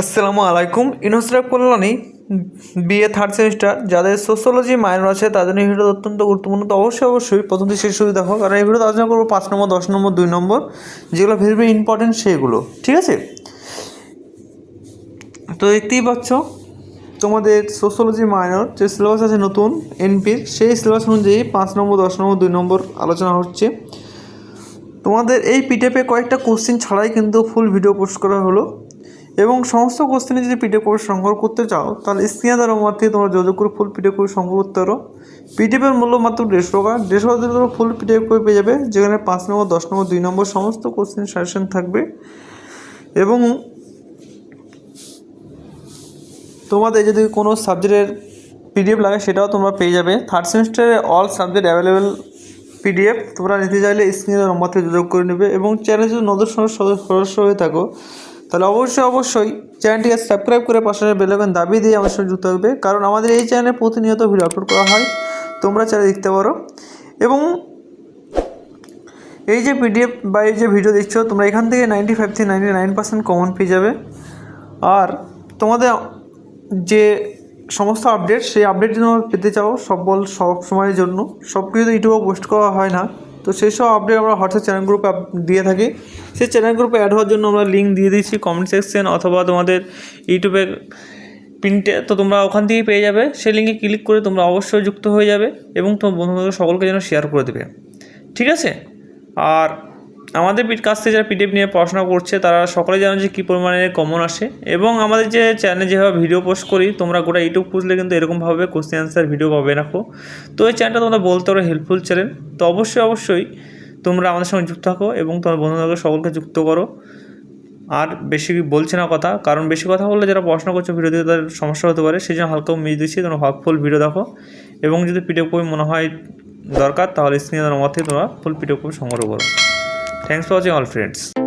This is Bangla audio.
আসসালামু আলাইকুম। ইনস্টার কল্যাণী, বিএ থার্ড সেমিস্টার যাদের সোশ্যোলজি মাইনর আছে, তাদের এই ভিডিও অত্যন্ত গুরুত্বপূর্ণ। তো অবশ্যই অবশ্যই প্রথম থেকে শেষ শুরু দেখো কারণ এই ভিডিওতে আলোচনা করব পাঁচ নম্বর, দশ নম্বর, দুই নম্বর, যেগুলো ভেরি ভেরি ইম্পর্টেন্ট সেগুলো ঠিক আছে? তো দেখতেই পাচ্ছ, তোমাদের সোশ্যোলজি মাইনর যে সিলেবাস আছে নতুন এনপির সেই সিলেবাস অনুযায়ী পাঁচ নম্বর, দশ নম্বর, দুই নম্বর আলোচনা হচ্ছে। তোমাদের এই পিডিএফে কয়েকটা কোশ্চেন ছাড়াই কিন্তু ফুল ভিডিও পোস্ট করা হলো। এবং সমস্ত কোশ্চেনে যদি পিডিএফ করে সংগ্রহ করতে চাও, তাহলে স্ক্রিনে দেওয়ার মাধ্যমে তোমরা যোগাযোগ করে ফুল পিডিএফ করে সংগ্রহ করতে পারো। পিডিএফের মূল্য মাত্র দেড়শো টাকা। দেড়শো টাকা তোমরা ফুল পিডিএফ করে পেয়ে যাবে, যেখানে পাঁচ নম্বর, দশ নম্বর, দুই নম্বর সমস্ত কোশ্চেন সাজেশন থাকবে। এবং তোমাদের যদি কোনো সাবজেক্টের পিডিএফ লাগে, সেটাও তোমরা পেয়ে যাবে। থার্ড সেমিস্টারে অল সাবজেক্ট অ্যাভেলেবেল পিডিএফ তোমরা নিতে চাইলে স্ক্রিনের নম্বর থেকে যোগাযোগ করে নেবে। এবং চ্যানেল যদি সদস্য সদস্য হয়ে থাকো তাহলে অবশ্যই অবশ্যই চ্যানেলটিকে সাবস্ক্রাইব করে পাশে বেলাবেন দাবি দিয়ে আমার সঙ্গে যুক্ত থাকবে। কারণ আমাদের এই চ্যানেলে প্রতিনিয়ত ভিডিও আপলোড করা হয়। তোমরা চ্যানেল দেখতে পারো। এবং এই যে পিডিএফ বা এই যে ভিডিও দেখছ, তোমরা এখান থেকে নাইনটি ফাইভ থেকে নাইনটি নাইন পার্সেন্ট কমন পেয়ে যাবে। আর তোমাদের যে সমস্ত আপডেট সেই আপডেট যদি পেতে চাও সব বল, সব সময়ের জন্য। সব কিছু তো ইউটিউবে পোস্ট করা হয় না। তো সেই সব আপডেট আমরা হোয়াটসঅ্যাপ চ্যানেল গ্রুপে দিয়ে থাকি। সেই চ্যানেল গ্রুপে অ্যাড হওয়ার জন্য আমরা লিঙ্ক দিয়ে দিচ্ছি কমেন্ট সেকশন অথবা তোমাদের ইউটিউবে প্রিন্টে তো তোমরা ওখান থেকেই পেয়ে যাবে। সেই লিঙ্কে ক্লিক করে তোমরা অবশ্যই যুক্ত হয়ে যাবে এবং তোমার বন্ধুবান্ধব সকলকে যেন শেয়ার করে দেবে। ঠিক আছে? আর আমাদের পি- কাছ থেকে যারা পিডিএফ নিয়ে পড়াশোনা করছে, তারা সকলে জানো যে কী পরিমাণে কমন আসে। এবং আমাদের যে চ্যানেলে যেভাবে ভিডিও পোস্ট করি, তোমরা গোটা ইউটিউব খুঁজলে কিন্তু এরকমভাবে কোশ্চেন অ্যান্সার ভিডিও পাবে, রাখো। তো এই চ্যানেলটা তোমরা বলতে পারো হেল্পফুল চ্যানেল তো অবশ্যই অবশ্যই তোমরা আমাদের সঙ্গে যুক্ত থাকো এবং তোমার বন্ধুবান্ধব সকলকে যুক্ত করো। আর বেশি বলছে না কথা, কারণ বেশি কথা বললে যারা পড়াশোনা করছে ভিডিও দিতে তাদের সমস্যা হতে পারে। সেই জন্য হালকা মিস দিচ্ছি, তোমরা ফুল ভিডিও দেখো। এবং যদি পিডিএফ কপি মনে হয় দরকার, তাহলে স্ক্রিনে নম্বর থেকে তোমরা ফুল পিডিএফ কপি সংগ্রহ করো। Thanks for watching all friends